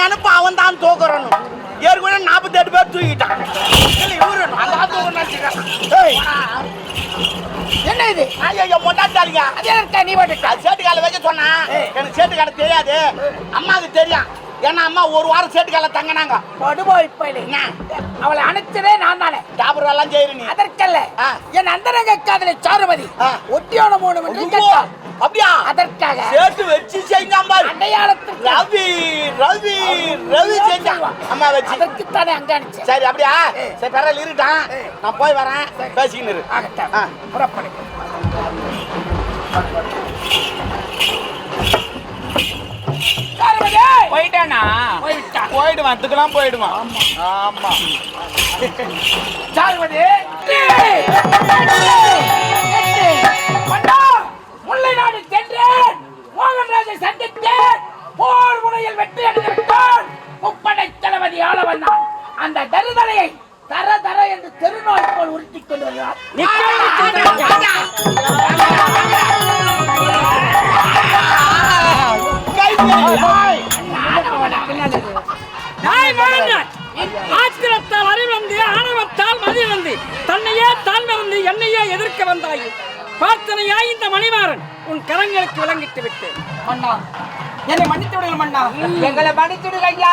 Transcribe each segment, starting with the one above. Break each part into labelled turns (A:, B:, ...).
A: நினைப்பு அவன் தான் தூக்குறணும். ஏற்கனவே நாற்பத்தெட்டு பேர் தூக்கிட்டான் இவரு நினைச்சுக்கிறேன். ஏய்,
B: என்ன இது?
A: ஐயையோ, பொண்டாட்டியாளுங்க.
B: அது எனக்கு நீ போட்டு
A: அது சேட்டுக்கால வைக்க சொன்னா எனக்கு சேட்டுக்கால தெரியாது. அம்மாவுக்கு தெரியும். ஏன்னா அம்மா ஒரு வாரம் சேட்டுக்கால தங்கினாங்க.
B: படுபோய் போயிடு
A: என்ன?
B: அவளை அனுப்பிச்சதே நான் தானே.
A: டாபர் எல்லாம் செய்யற நீ?
B: அதற்கல்ல. என் அந்தரங்க காதலை சாருமதி. ஒட்டியோட மூணு மணி
A: ஐயோ, அப்படியா?
B: அதற்காக
A: சேட்டு வச்சு ரவி ரவி அம்மா வச்சு.
B: அங்க அனுப்பிச்சேன்.
A: சரி அப்படியா? சரி பரவாயில்ல இருட்டான் நான் போய் வரேன். பேசிக்கின்னு இரு.
B: புறப்படு
A: போயிட்டானா?
B: போய்விட்டான்
A: போயிடுவான். அதுக்கெல்லாம் போயிடுவான். ஆமா.
B: மன்னா முல்லை நாடு சென்றேன். மோகன்ராஜை சந்தித்தேன். போர் முனையில் வெற்றி அடைந்து விட்டான். அந்த தருதலையை தர தர என்று தெருநோய் போல் உருட்டிக் கொண்டு
C: ஆத்திரத்தால் அறிவந்து ஆணவத்தால் மதியிழந்து தன்னையே தான் மறந்து என்னையே எதிர்க்க வந்தாய். பார்த்தனையாய் இந்த மணிமாறன்? உன் கரங்களுக்கு விளங்கிட்டு விட்டேன்
B: மன்னா என்னை மன்னித்து விடுங்கள் மன்னா. எங்களை மன்னித்து ஐயா.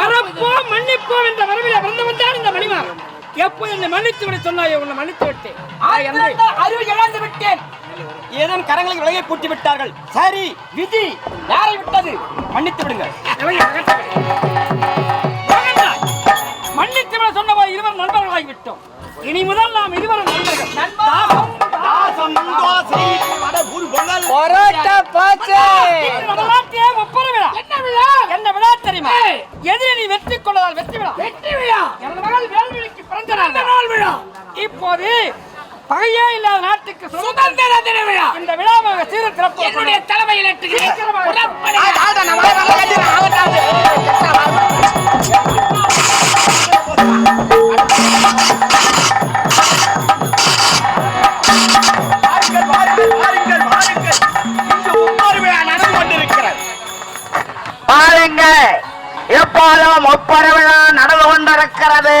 C: மறப்போம் மன்னிப்போம் என்ற வரவில வந்தவன் தான் இந்த மணிமாறன் எப்போ என்னை மன்னித்து விட சொன்னாயோ உன்னை மன்னித்து விட்டேன்.
B: அறிவு இழந்து விட்டேன்.
C: ஏதும் கரங்களுக்கு விலகி பூட்டி விட்டார்கள். சரி விதி யாரை விட்டது? மன்னித்து விடுங்கள். மகன்தான், மன்னித்து விட சொன்ன போது இருவர் நண்பர்களாகி விட்டோம் இனி முதல் நாம் இருவரும் நண்பர்கள். தாகம்,
B: பரோட்டா பாச்சு.
C: என்ன விழா என்ன விழா தெரியுமா எதிரி நீ வெற்றி கொள்ளதால் வெற்றி விழா வெற்றி விழா எனது மகள் வேல்விழிக்கு பிறந்த நாள் நாள் விழா இப்போது பகையே இல்லாத நாட்டுக்கு சுதந்திர தின விழா இந்த விழாவை சீர சிறப்பு
B: என்னுடைய தலைமையில் ஏற்றுகிறேன்.
A: முப்பாலும் முப்பரவிழா நடந்து கொண்டிருக்கிறது.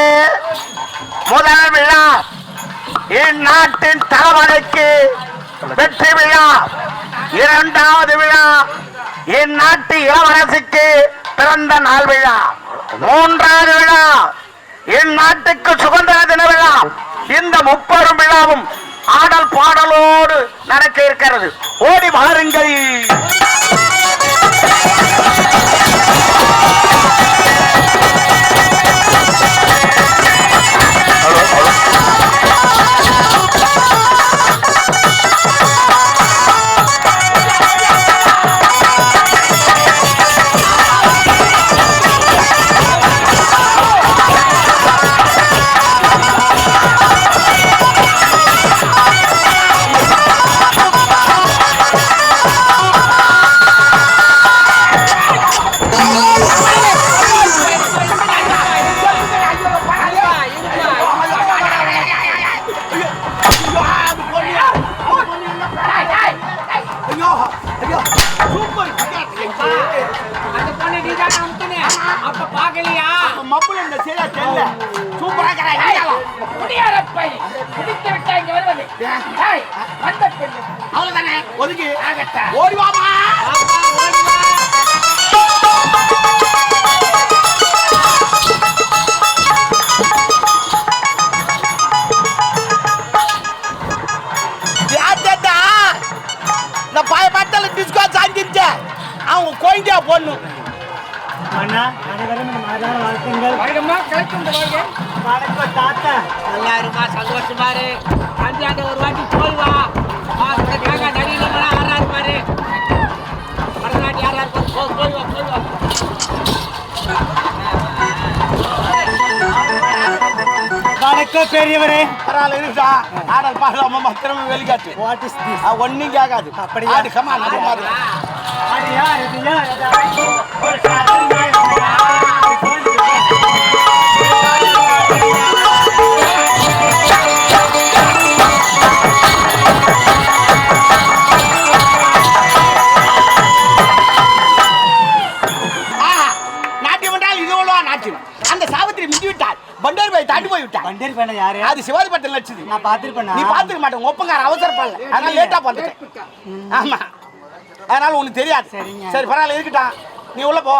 A: முதல் விழா இந்நாட்டின் தளபதிக்கு வெற்றி விழா. இரண்டாவது விழா இந்நாட்டு இளவரசிக்கு பிறந்த நாள் விழா. மூன்றாவது விழா இந்நாட்டுக்கு சுதந்திர தின விழா. இந்த முப்பெரும் விழாவும் ஆடல் பாடலோடு நடக்க இருக்கிறது. ஓடி வாருங்கள்.
B: அந்த பொண்ணு நீதானே அமுத்துன? அப்ப பார்க்கலையா?
A: மப்புல இந்த சரியா தெரியல சூப்பரா இருக்கிறாங்க
B: குடியார பையன். குடித்து விட்டா இங்க வருவது. ஏய், வந்த பெண்ணு.
A: அவ்வளவுதானே ஒதுக்கி. ஓடி வாமா
B: சந்தோஷமா இரு. கல்யாண ஒரு வாட்டி போய் வா. வா, உனக்காக நவீனமெல்லாம் ஆறாரு பாரு. பரதநாட்டியம் யாரா இருக்கும் போ போய் வா போய் வா.
D: வணக்கம் பெரியவரே.
A: பரவாயில்ல ஆடல் பாடலாமா மாத்திரமே வெளிக்காட்டு.
D: வாட் இஸ் திஸ்
A: கேட்காது? ஆடு கமா
D: யார் இது யார் பார்த்திருப்பேன் யாரு?
A: அது சிவாஜி பட்டம் நடிச்சது
D: நான் பார்த்திருப்பேனா?
A: நீ பார்த்துக்க மாட்டேன் ஒப்பங்கார அவசரப்படல. அதனால லேட்டா வந்துட்டேன் ஆமா. அதனால உனக்கு தெரியாது.
D: சரிங்க.
A: சரி பரவாயில்ல இருக்கட்டும் நீ உள்ள போ?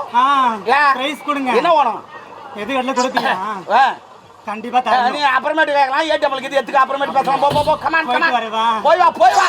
D: பிரைஸ் கொடுங்க.
A: என்ன வேணும்?
D: எது கொடுப்பீங்க?
A: ஆ.
D: கண்டிப்பா
A: நீ அப்புறமேட்டு கேட்கலாம். ஏடிஎம்லுக்கு இது எடுத்துக்க அப்புறமேட்டு பேசலாம். போ போ கமான்
D: போயிட்டு
A: கமான்? போய் வா போய் வா.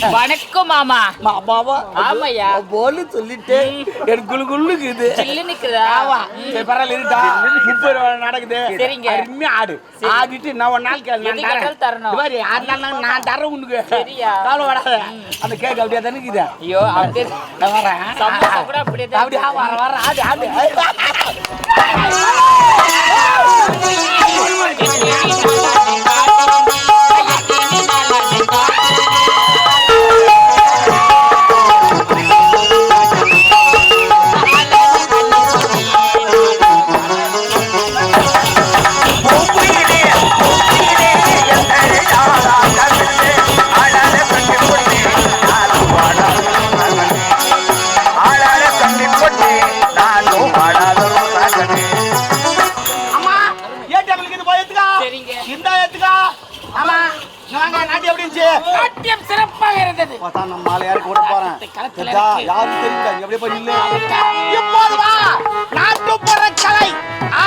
B: வணக்கம் மாமா.
A: மாமாவா?
B: ஆமாய்யா.
A: போல சொல்லிட்டு எனக்கு குளு குள்ளுக்குது
B: சில்லு நிக்குதா?
A: ஆமா. சரி பரவாயில்ல இருக்கா முப்பது ரூபா நடக்குது.
B: சரிங்க.
A: அருமையா ஆடு. ஆடிட்டு நான் ஒரு நாள் கேளு நான்
B: தரணும்.
A: மாதிரி ஆறு நாள் நான் தரேன் உனக்கு.
B: சரியா.
A: காலம் வராத. அந்த கேக் அப்படியே தானே இருக்குது.
B: ஐயோ அப்படியே
A: நான் வரேன்.
B: சமோசா கூட அப்படியே
A: அப்படியே வர வர ஆடு ஆடு.
B: சிறப்பாக இருந்தது
A: பார்த்தா நம்ம மாலை யாருக்கு கூட போறேன். நீ அப்படியே போய் நில்லு. இப்போது வா. நாட்டுப்புற கலை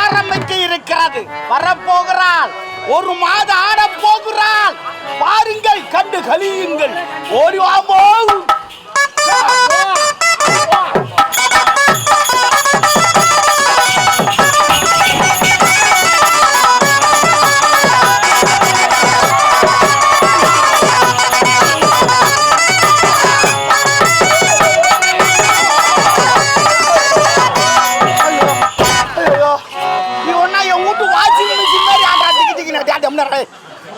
A: ஆரம்பிக்க இருக்கிறது. வரப்போகிறாள். ஒரு மாத ஆடப் போகிறாள். பாருங்கள் கண்டு கலியுங்கள் ஓடி வாமோ. டேட்டம்னா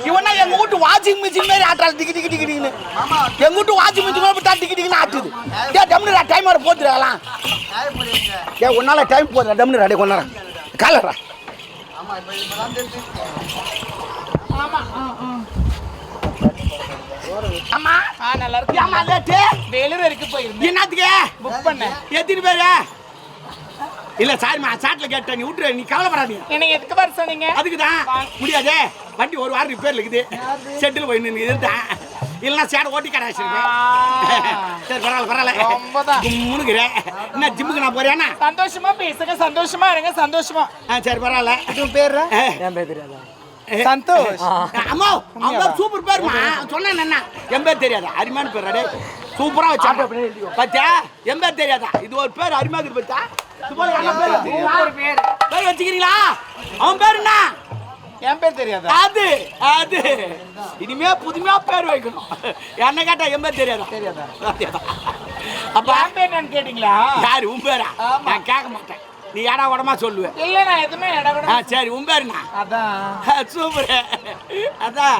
A: இவனா எங்க வீட்டு வாஷிங் மிஷின் மாதிரி ஆட்டா டிக்கி டிக்கி டிக்கி டிக்கின்னு. எங்க வீட்டு வாஷிங் மிஷின் மாதிரி டா டிக்கி டிக்கின்னு ஆட்டுது. டே டம்னு டைம் வர போத்துறாலாம் ஏ உன்னால டைம் போதுடா டம்னு ரெடி கொண்டாரா காலரா அம்மா.
B: ஆ நல்லா இருக்கு.
A: ஏமா லேட்டு
B: வேலூர் வரைக்கும் போயிருந்தேன்.
A: என்னத்துக்கு?
B: புக் பண்ணேன்.
A: எத்தனை பேரு? இல்ல சாரிம்மா சாட்டில் கேட்டேன். நீ விட்டுரு நீ கவலைப்படாதீங்க.
B: என்ன எதுக்கு வர சொன்னீங்க?
A: அதுக்கு தான் முடியாதே. வண்டி ஒரு வாரம் ரிப்பேர்ல இருக்குது. செட்டில் போய் நின்று இதுதான் இல்லைன்னா சேடை ஓட்டி கடை வச்சிருப்பேன் சரி பரவாயில்ல பரவாயில்ல.
B: ரொம்பதான்.
A: முன்னுக்குறேன் என்ன ஜிம்முக்கு நான் போறேன்னா
B: சந்தோஷமா பேசுங்க சந்தோஷமா இருங்க சந்தோஷமா.
A: ஆ சரி பரவாயில்ல.
B: பேர்
D: என் பேர் தெரியாதா?
B: சந்தோஷ்.
A: அம்மா அவங்க சூப்பர் பேருமா சொன்னேன் என்ன என் பேர் தெரியாதா? அருமையான பேர் சூப்பரா வச்சாங்க பாத்தியா? என் பேர் தெரியாதா? இது ஒரு பேர் அருமையா இருக்கு என்ன பேர் வச்சுக்கிறீங்களா?
B: பேர்?
A: பேர் வச்சுக்கிறீங்களா? அவன் பேர் என்ன?
B: என் பேர் தெரியாதா?
A: அது அது. இனிமே புதுமையா பேர் வைக்கணும். என்ன கேட்டா என் பேர் தெரியாதா? தெரியாதா? அப்ப
B: என் பேர் கேட்டீங்களா?
A: யாரு உன் பேரா. நான் கேட்க மாட்டேன். நீ ஏடா உடமா சொல்லுவேன்
B: இல்ல நான் எதுவுமே இடம் கூட
A: சரி உன் பேருண்ணா
B: அதான்.
A: சூப்பர். அதான்.